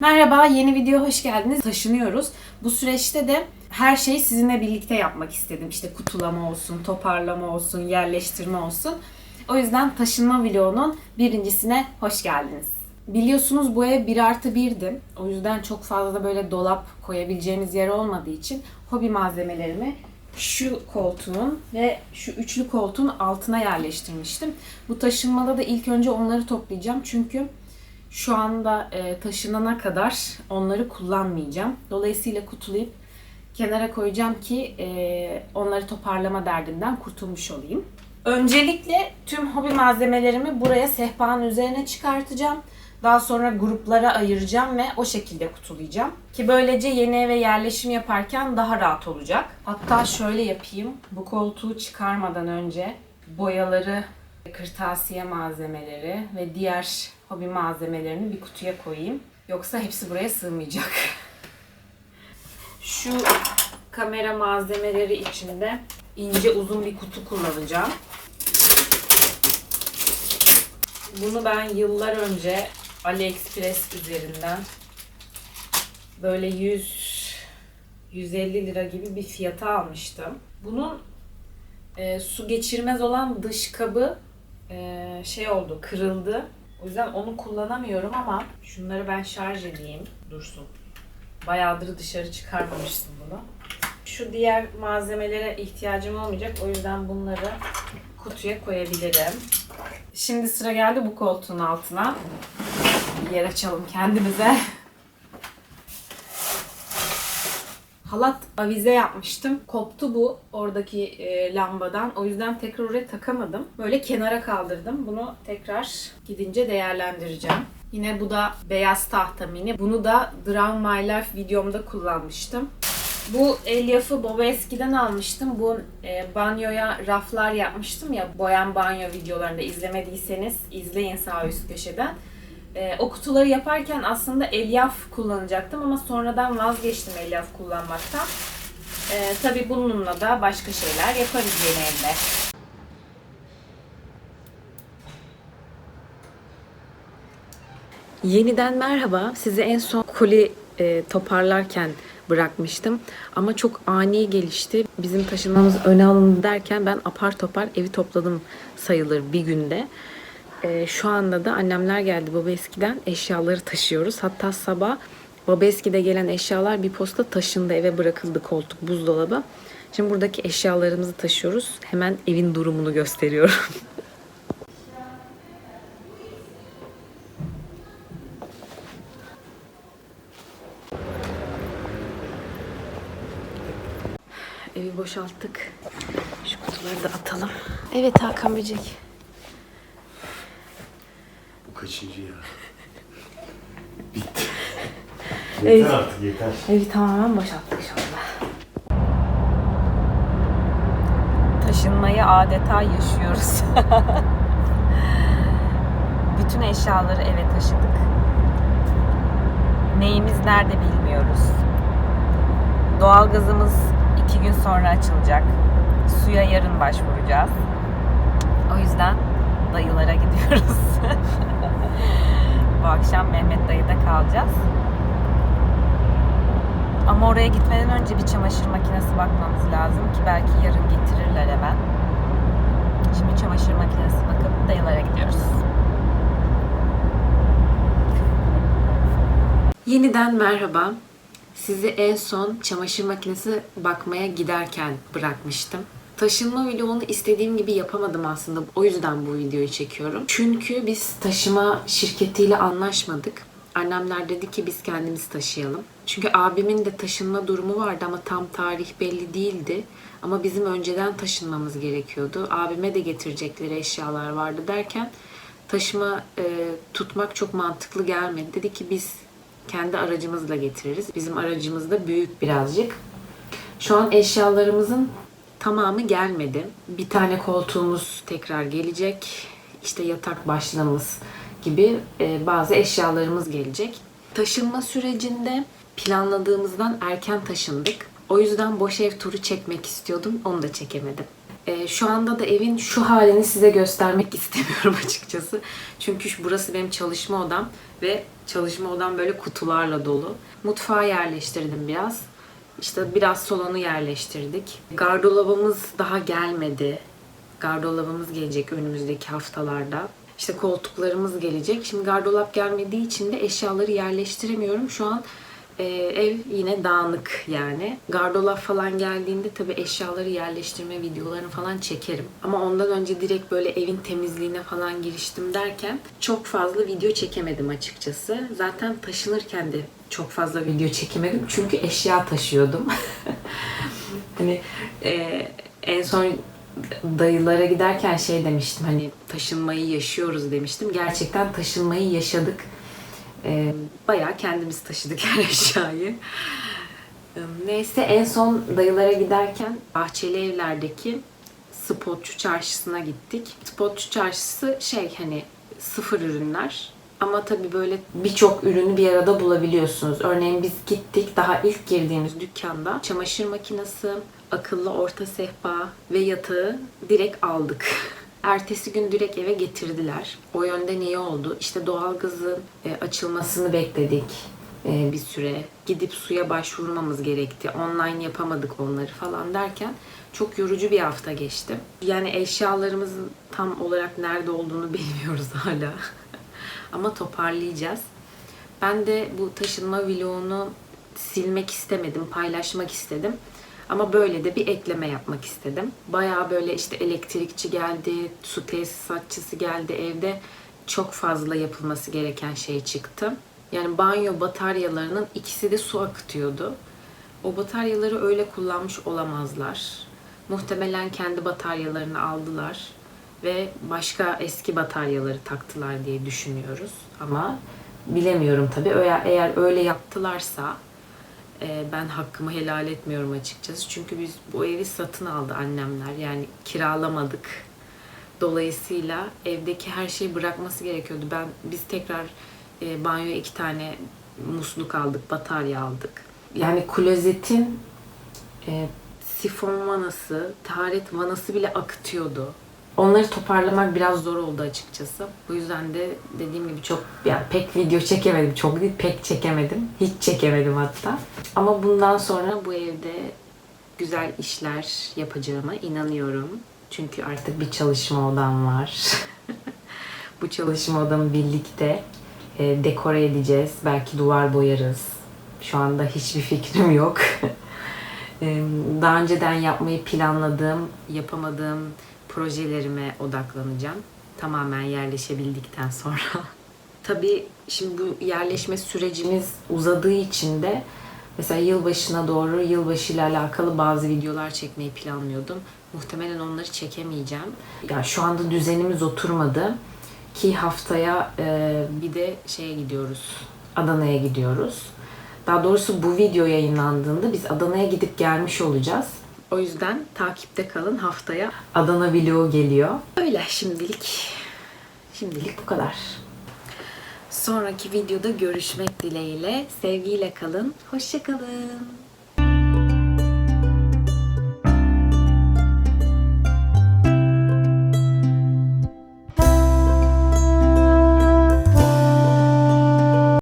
Merhaba, yeni video hoş geldiniz. Taşınıyoruz. Bu süreçte de her şeyi sizinle birlikte yapmak istedim. İşte kutulama olsun, toparlama olsun, yerleştirme olsun. O yüzden taşınma vlogunun birincisine hoş geldiniz. Biliyorsunuz bu ev 1 artı 1'di. O yüzden çok fazla böyle dolap koyabileceğimiz yer olmadığı için hobi malzemelerimi şu koltuğun ve şu üçlü koltuğun altına yerleştirmiştim. Bu taşınmada da ilk önce onları toplayacağım çünkü şu anda e, taşınana kadar onları kullanmayacağım. Dolayısıyla kutulayıp kenara koyacağım ki e, onları toparlama derdinden kurtulmuş olayım. Öncelikle tüm hobi malzemelerimi buraya sehpanın üzerine çıkartacağım. Daha sonra gruplara ayıracağım ve o şekilde kutulayacağım. Ki böylece yeni eve yerleşim yaparken daha rahat olacak. Hatta şöyle yapayım. Bu koltuğu çıkarmadan önce boyaları, kırtasiye malzemeleri ve diğer hobi malzemelerini bir kutuya koyayım. Yoksa hepsi buraya sığmayacak. Şu kamera malzemeleri içinde ince uzun bir kutu kullanacağım. Bunu ben yıllar önce AliExpress üzerinden böyle 100 150 lira gibi bir fiyata almıştım. Bunun e, su geçirmez olan dış kabı e, şey oldu, kırıldı. O yüzden onu kullanamıyorum ama şunları ben şarj edeyim. Dursun. Bayağıdır dışarı çıkarmamıştım bunu. Şu diğer malzemelere ihtiyacım olmayacak. O yüzden bunları kutuya koyabilirim. Şimdi sıra geldi bu koltuğun altına. Bir yer açalım kendimize. Halat avize yapmıştım. Koptu bu oradaki e, lambadan. O yüzden tekrar oraya takamadım. Böyle kenara kaldırdım. Bunu tekrar gidince değerlendireceğim. Yine bu da beyaz tahta mini. Bunu da Drown My Life videomda kullanmıştım. Bu elyafı Baba eskiden almıştım. Bu e, banyoya raflar yapmıştım ya boyan banyo videolarında izlemediyseniz izleyin sağ üst köşeden. E, o kutuları yaparken aslında elyaf kullanacaktım ama sonradan vazgeçtim elyaf kullanmaktan. E, Tabi bununla da başka şeyler yaparız yeni evde. Yeniden merhaba. Sizi en son koli e, toparlarken bırakmıştım. Ama çok ani gelişti. Bizim taşınmamız öne alındı derken ben apar topar evi topladım sayılır bir günde. E, şu anda da annemler geldi baba eskiden eşyaları taşıyoruz. Hatta sabah baba eskide gelen eşyalar bir posta taşındı eve bırakıldı koltuk buzdolabı. Şimdi buradaki eşyalarımızı taşıyoruz. Hemen evin durumunu gösteriyorum. Evi boşalttık. Şu kutuları da atalım. Evet Hakan Böcek. Kaçıncı ya? Bitti. Evet. Yeter artık yeter. Evi tamamen boşalttık şu anda. Taşınmayı adeta yaşıyoruz. Bütün eşyaları eve taşıdık. Neyimiz nerede bilmiyoruz. Doğalgazımız iki gün sonra açılacak. Suya yarın başvuracağız. O yüzden dayılara gidiyoruz. Bu akşam Mehmet dayıda kalacağız. Ama oraya gitmeden önce bir çamaşır makinesi bakmamız lazım ki belki yarın getirirler hemen. Şimdi çamaşır makinesi bakıp dayılara gidiyoruz. Yeniden merhaba. Sizi en son çamaşır makinesi bakmaya giderken bırakmıştım. Taşınma vlogunu istediğim gibi yapamadım aslında. O yüzden bu videoyu çekiyorum. Çünkü biz taşıma şirketiyle anlaşmadık. Annemler dedi ki biz kendimiz taşıyalım. Çünkü abimin de taşınma durumu vardı ama tam tarih belli değildi. Ama bizim önceden taşınmamız gerekiyordu. Abime de getirecekleri eşyalar vardı derken taşıma e, tutmak çok mantıklı gelmedi. Dedi ki biz kendi aracımızla getiririz. Bizim aracımız da büyük birazcık. Şu an eşyalarımızın tamamı gelmedi. Bir tane koltuğumuz tekrar gelecek. İşte yatak başlığımız gibi e, bazı eşyalarımız gelecek. Taşınma sürecinde planladığımızdan erken taşındık. O yüzden boş ev turu çekmek istiyordum. Onu da çekemedim. Ee, şu anda da evin şu halini size göstermek istemiyorum açıkçası. Çünkü burası benim çalışma odam ve çalışma odam böyle kutularla dolu. Mutfağı yerleştirdim biraz. İşte biraz salonu yerleştirdik. Gardırobumuz daha gelmedi. Gardırobumuz gelecek önümüzdeki haftalarda. İşte koltuklarımız gelecek. Şimdi gardırop gelmediği için de eşyaları yerleştiremiyorum. Şu an e, ev yine dağınık yani. Gardırop falan geldiğinde tabii eşyaları yerleştirme videolarını falan çekerim. Ama ondan önce direkt böyle evin temizliğine falan giriştim derken çok fazla video çekemedim açıkçası. Zaten taşınırken de çok fazla video çekemedim çünkü eşya taşıyordum. hani e, en son dayılara giderken şey demiştim hani taşınmayı yaşıyoruz demiştim. Gerçekten taşınmayı yaşadık. Ee, bayağı kendimiz taşıdık her eşyayı. Ee, Neyse en son dayılara giderken Bahçeli Evler'deki Spotçu Çarşısı'na gittik. Spotçu Çarşısı şey hani sıfır ürünler. Ama tabii böyle birçok ürünü bir arada bulabiliyorsunuz. Örneğin biz gittik daha ilk girdiğimiz dükkanda çamaşır makinesi, akıllı orta sehpa ve yatağı direkt aldık. Ertesi gün direkt eve getirdiler. O yönden iyi oldu. İşte doğalgazın e, açılmasını bekledik e, bir süre. Gidip suya başvurmamız gerekti. Online yapamadık onları falan derken çok yorucu bir hafta geçti. Yani eşyalarımızın tam olarak nerede olduğunu bilmiyoruz hala. Ama toparlayacağız. Ben de bu taşınma vlogunu silmek istemedim, paylaşmak istedim. Ama böyle de bir ekleme yapmak istedim. Bayağı böyle işte elektrikçi geldi, su tesisatçısı geldi evde. Çok fazla yapılması gereken şey çıktı. Yani banyo bataryalarının ikisi de su akıtıyordu. O bataryaları öyle kullanmış olamazlar. Muhtemelen kendi bataryalarını aldılar ve başka eski bataryaları taktılar diye düşünüyoruz. Ama bilemiyorum tabii. Eğer öyle yaptılarsa e, ben hakkımı helal etmiyorum açıkçası. Çünkü biz bu evi satın aldı annemler. Yani kiralamadık. Dolayısıyla evdeki her şeyi bırakması gerekiyordu. Ben biz tekrar e, banyoya iki tane musluk aldık, batarya aldık. Yani klozetin e, sifon vanası, taharet vanası bile akıtıyordu. Onları toparlamak biraz zor oldu açıkçası. Bu yüzden de dediğim gibi çok yani pek video çekemedim. Çok değil pek çekemedim. Hiç çekemedim hatta. Ama bundan sonra bu evde güzel işler yapacağıma inanıyorum. Çünkü artık bir çalışma odam var. bu çalışma odamı birlikte e, dekore edeceğiz. Belki duvar boyarız. Şu anda hiçbir fikrim yok. Daha önceden yapmayı planladığım, yapamadığım projelerime odaklanacağım. Tamamen yerleşebildikten sonra. Tabii şimdi bu yerleşme sürecimiz uzadığı için de mesela yılbaşına doğru yılbaşıyla alakalı bazı videolar çekmeyi planlıyordum. Muhtemelen onları çekemeyeceğim. Ya şu anda düzenimiz oturmadı ki haftaya e, bir de şeye gidiyoruz. Adana'ya gidiyoruz. Daha doğrusu bu video yayınlandığında biz Adana'ya gidip gelmiş olacağız. O yüzden takipte kalın haftaya Adana vlogu geliyor. Öyle şimdilik. Şimdilik bu kadar. Sonraki videoda görüşmek dileğiyle. Sevgiyle kalın. Hoşçakalın.